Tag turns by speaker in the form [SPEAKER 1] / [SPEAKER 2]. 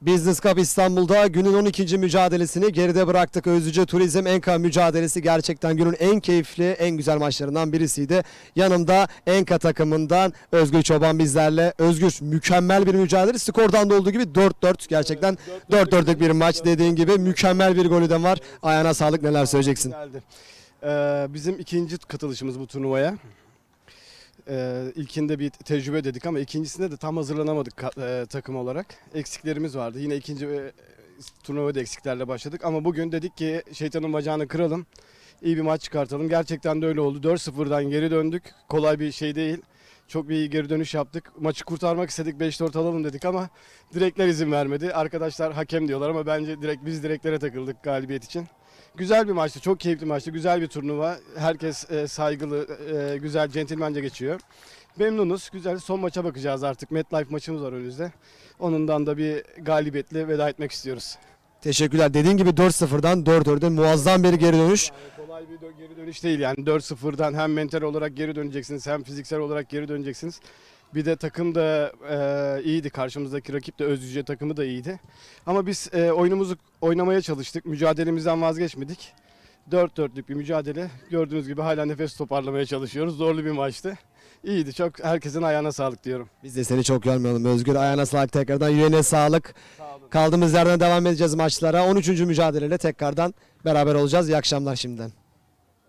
[SPEAKER 1] Business Cup İstanbul'da günün 12. mücadelesini geride bıraktık. Özlüce Turizm Enka mücadelesi gerçekten günün en keyifli, en güzel maçlarından birisiydi. Yanımda Enka takımından Özgür Çoban bizlerle. Özgür mükemmel bir mücadele. Skordan da olduğu gibi 4-4 gerçekten 4-4'lük bir maç dediğin gibi mükemmel bir golü de var. Ayağına sağlık neler söyleyeceksin?
[SPEAKER 2] Ee, bizim ikinci katılışımız bu turnuvaya. Ee, ilkinde bir tecrübe dedik ama ikincisinde de tam hazırlanamadık e, takım olarak. Eksiklerimiz vardı. Yine ikinci e, turnuvada eksiklerle başladık ama bugün dedik ki şeytanın bacağını kıralım. İyi bir maç çıkartalım. Gerçekten de öyle oldu. 4-0'dan geri döndük. Kolay bir şey değil. Çok bir geri dönüş yaptık. Maçı kurtarmak istedik. 5-4 alalım dedik ama direkler izin vermedi. Arkadaşlar hakem diyorlar ama bence direkt biz direklere takıldık galibiyet için. Güzel bir maçtı, çok keyifli maçtı, güzel bir turnuva. Herkes e, saygılı, e, güzel, centilmence geçiyor. Memnunuz, güzel. Son maça bakacağız artık. MetLife maçımız var önümüzde. Onundan da bir galibiyetle veda etmek istiyoruz.
[SPEAKER 1] Teşekkürler. Dediğin gibi 4-0'dan 4-4'e muazzam bir geri dönüş.
[SPEAKER 2] Bir dö- geri dönüş değil yani 4-0'dan hem mental olarak geri döneceksiniz hem fiziksel olarak geri döneceksiniz. Bir de takım da e, iyiydi. Karşımızdaki rakip de Özcüce takımı da iyiydi. Ama biz e, oyunumuzu oynamaya çalıştık. Mücadelemizden vazgeçmedik. 4-4'lük bir mücadele. Gördüğünüz gibi hala nefes toparlamaya çalışıyoruz. Zorlu bir maçtı. İyiydi. Çok herkesin ayağına sağlık diyorum.
[SPEAKER 1] Biz de seni çok yormayalım Özgür. Ayağına sağlık tekrardan. Yüreğine sağlık. Kaldığımız yerden devam edeceğiz maçlara. 13. mücadeleyle tekrardan beraber olacağız. İyi akşamlar şimdiden.